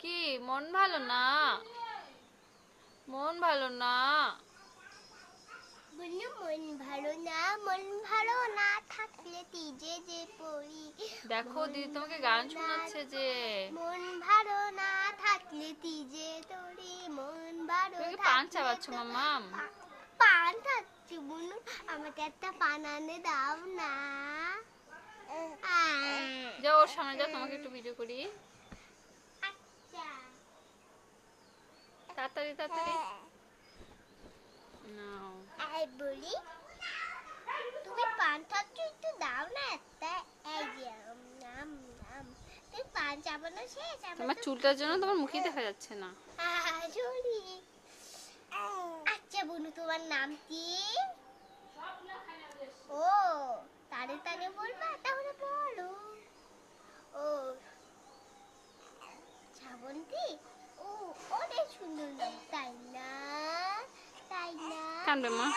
কি? মন ভালো না? মন ভালো না? বলল মন ভালো না মন ভালো না থাকলে তিজে যে পড়ি দেখো দিদি তোমাকে গান শোনাচ্ছে যে। মন ভালো না থাকলে তিজে তোরি মন ভালো তুমি পান চাবাচ্ছ তো- পান খাচ্ছি আমাকে একটা পান আনে দাও না। যাও ওর সামনে যাও তোমাকে একটু ভিডিও করি আচ্ছা তাড়াতাড়ি তাড়াতাড়ি। নাও। আই বলি তুমি পান খাচ্ছ একটু দাও না একটা। এই যে নাম নাম। তুমি পান চাবানো শেষ আমার তোমার চুলটার জন্য তোমার মুখে দেখা যাচ্ছে না। জলি আচ্ছা বনু তোমার নাম কি? 看着吗？